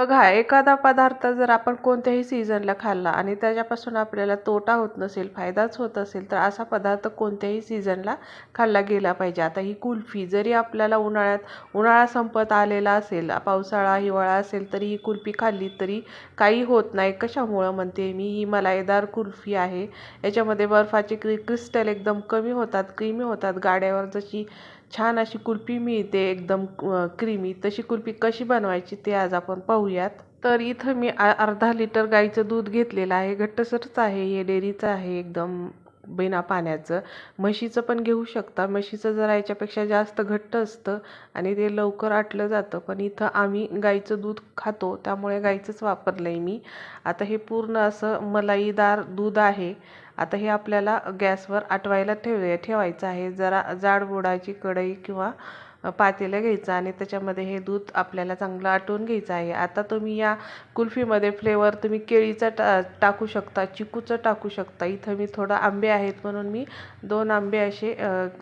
बघा एखादा पदार्थ जर आपण कोणत्याही सीझनला खाल्ला आणि त्याच्यापासून आपल्याला तोटा होत नसेल फायदाच होत असेल तर असा पदार्थ कोणत्याही सीझनला खाल्ला गेला पाहिजे. आता ही कुल्फी जरी आपल्याला उन्हाळ्यात उन्हाळा संपत आलेला असेल पावसाळा हिवाळा असेल तरी ही कुल्फी खाल्ली तरी काही होत नाही. कशामुळं म्हणते मी? ही मलाईदार कुल्फी आहे. याच्यामध्ये बर्फाचे क्रि क्रिस्टल एकदम कमी होतात क्रीमी होतात. गाड्यावर जशी छान अशी कुल्फी मिळते एकदम क्रीमी तशी कुल्फी कशी बनवायची ते आज आपण पाहूयात. तर इथं मी अर्धा लिटर गाईचं दूध घेतलेलं आहे. घट्टसरच आहे हे डेअरीचं आहे एकदम बिना पाण्याचं. म्हशीचं पण घेऊ शकता. म्हशीचं जरा याच्यापेक्षा जास्त घट्ट असतं आणि ते लवकर आटलं जातं. पण इथं आम्ही गाईचं दूध खातो त्यामुळे गाईचंच वापरलं आहे मी. आता हे पूर्ण असं मलाईदार दूध आहे. आता हे आपल्याला गॅसवर आटवायला ठेव ठेवायचं आहे. जरा जाड बुडाची कढई किंवा पातेलं घ्यायचं आणि त्याच्यामध्ये हे दूध आपल्याला चांगलं आटवून घ्यायचं आहे. आता तुम्ही या कुल्फीमध्ये फ्लेवर तुम्ही केळीचा टा टाकू शकता चिकूचं टाकू शकता. इथं मी थोडं आंबे आहेत म्हणून मी दोन आंबे असे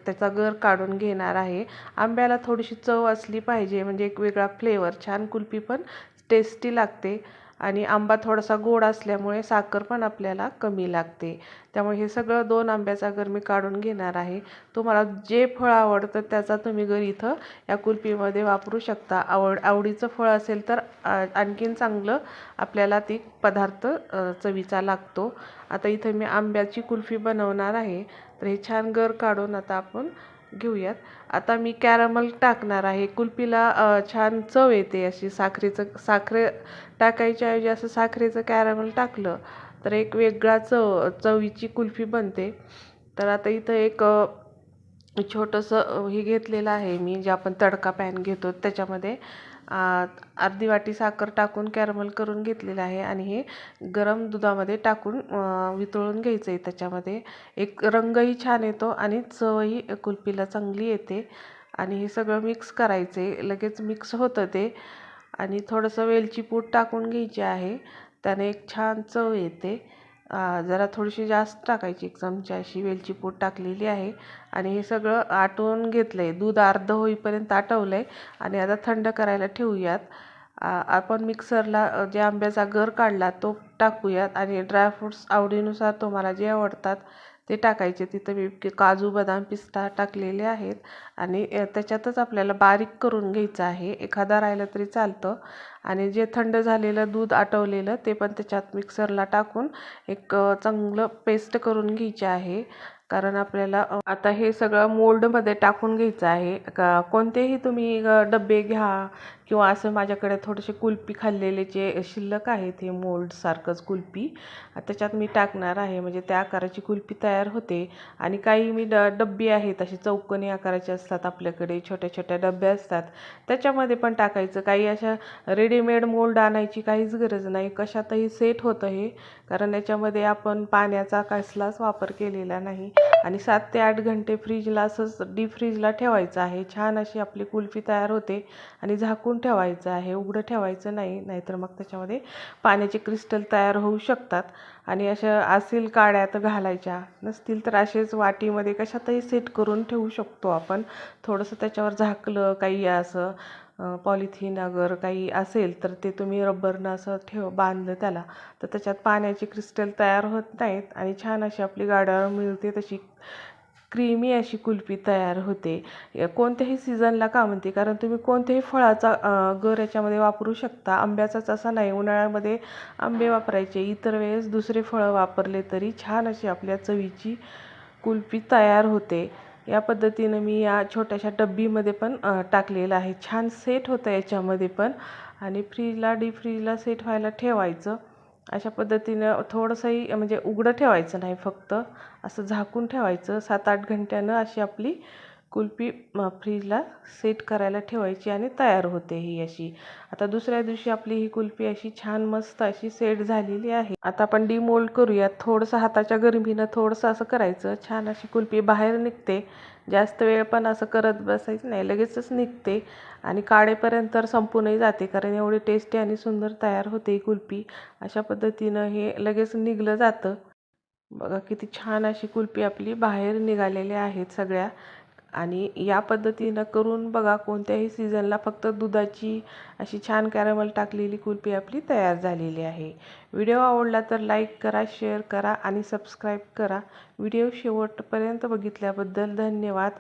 त्याचा गर काढून घेणार आहे. आंब्याला थोडीशी चव असली पाहिजे. म्हणजे एक वेगळा फ्लेवर. छान कुल्फी पण टेस्टी लागते. आणि आंबा थोडासा गोड असल्यामुळे साखर पण आपल्याला कमी लागते. त्यामुळे हे सगळं दोन आंब्याचा गर मी काढून घेणार आहे तुम्हाला जे फळ आवडतं त्याचा तुम्ही घर इथं या कुल्फीमध्ये वापरू शकता. आवड आवडीचं फळ असेल तर आणखीन चांगलं आपल्याला ती पदार्थ चवीचा लागतो. आता इथं मी आंब्याची कुल्फी बनवणार आहे. तर हे छान गर काढून आता आपण घेऊयात. आता मी कॅरमल टाकणार आहे. कुल्फीला छान चव येते अशी. साखरेचं साखरे टाकायच्या ऐवजी असं साखरेचं कॅरमल टाकलं तर एक वेगळा चव चवीची कुल्फी बनते. तर आता इथं एक छोटंसं हे घेतलेलं आहे मी जे आपण तडका पॅन घेतो त्याच्यामध्ये. अर्धी वाटी साखर टाकून कॅरमल करून घेतलेलं आहे आणि हे गरम दुधामध्ये टाकून वितळून घ्यायचं आहे त्याच्यामध्ये. एक रंगही छान येतो आणि चवही कुल्फीला चांगली येते. आणि हे सगळं मिक्स करायचं आहे लगेच मिक्स होतं ते. आणि थोडंसं वेलची पूड टाकून घ्यायची आहे. त्याने एक छान चव येते. जरा थोडीशी जास्त टाकायची. एक चमचा अशी वेलची पूड टाकलेली आहे. आणि हे सगळं आटवून घेतलं आहे दूध अर्ध होईपर्यंत आटवलं आहे आणि आता थंड करायला ठेवूयात. आपण मिक्सरला जे आंब्याचा गर काढला तो टाकूयात आणि ड्रायफ्रूट्स आवडीनुसार तुम्हाला जे आवडतात ते टाकायचे. तिथं मी काजू बदाम पिस्ता टाकलेले आहेत आणि त्याच्यातच आपल्याला बारीक करून घ्यायचं आहे. एखादा राहिलं तरी चालतं आणि जे थंड झालेलं दूध आटवलेलं ते पण त्याच्यात मिक्सरला टाकून एक चांगलं पेस्ट करून घ्यायचे आहे. कारण आपल्याला आता हे सगळं मोल्डमध्ये टाकून घ्यायचं आहे. का कोणतेही तुम्ही डबे घ्या किंवा असं माझ्याकडे थोडेसे कुल्फी खाल्लेले जे शिल्लक आहेत हे मोल्डसारखंच कुल्फी त्याच्यात मी टाकणार आहे. म्हणजे त्या आकाराची कुल्फी तयार होते. आणि काही मी ड डब्बी आहेत अशी चौकोनी आकाराचे असतात आपल्याकडे छोट्या छोट्या डब्या असतात. त्याच्यामध्ये पण टाकायचं. काही अशा रेडीमेड मोल्ड आणायची काहीच गरज नाही. कशातही सेट होतं हे. कारण याच्यामध्ये आपण पाण्याचा कसलाच वापर केलेला नाही. आणि सात ते आठ घंटे फ्रीजला असंच डीप फ्रीजला ठेवायचं आहे. छान अशी आपली कुल्फी तयार होते आणि झाकून ठेवायचं आहे. उघडं ठेवायचं नाही नाहीतर मग त्याच्यामध्ये पाण्याचे क्रिस्टल तयार होऊ शकतात. आणि अशा असेल काड्यात घालायच्या नसतील तर असेच वाटीमध्ये कशातही सेट करून ठेवू शकतो आपण. थोडंसं त्याच्यावर झाकलं काही असं पॉलिथिन अगर काही असेल तर ते तुम्ही रब्बरनं असं ठेव बांधलं त्याला. तर त्याच्यात पाण्याचे क्रिस्टल तयार होत नाहीत आणि छान अशी आपली गाड्यावर मिळते तशी क्रीमी अशी कुल्फी तयार होते. कोणत्याही सीझनला का म्हणते? कारण तुम्ही कोणत्याही फळाचा गर याच्यामध्ये वापरू शकता. आंब्याचाच असा नाही. उन्हाळ्यामध्ये आंबे वापरायचे. इतर वेळेस दुसरे फळं वापरले तरी छान अशी आपल्या चवीची कुल्फी तयार होते. या पद्धतीनं मी या छोट्याशा डब्बीमध्ये पण टाकलेलं आहे. छान सेट होतं याच्यामध्ये पण. आणि फ्रीजला डीप फ्रीजला सेट व्हायला ठेवायचं. अशा पद्धतीनं थोडंसंही म्हणजे उघडं ठेवायचं नाही फक्त. असं झाकून ठेवायचं. सात आठ घंट्यानं अशी आपली कुल्फी फ्रीजला सेट करायला ठेवायची आणि तयार होते ही अशी. आता दुसऱ्या दिवशी आपली ही कुल्फी अशी छान मस्त अशी सेट झालेली आहे. आता आपण डिमोल्ड करूयात. थोडंसं हाताच्या गरमीनं थोडंसं असं करायचं. छान अशी कुल्फी बाहेर निघते. जास्त वेळ पण असं करत बसायचं नाही. लगेचच निघते आणि काढेपर्यंत तर संपूनही जाते. कारण एवढी टेस्टी आणि सुंदर तयार होते ही कुल्फी. अशा पद्धतीनं हे लगेच निघलं जातं. बघा किती छान अशी कुल्फी आपली बाहेर निघालेल्या आहेत सगळ्या. आणि या पद्धतीनं करून बघा कोणत्याही सीझनला फक्त दुधाची अशी छान कॅरमल टाकलेली कुल्फी आपली तयार झालेली आहे. व्हिडिओ आवडला तर लाईक करा शेअर करा आणि सबस्क्राईब करा. व्हिडिओ शेवटपर्यंत बघितल्याबद्दल धन्यवाद.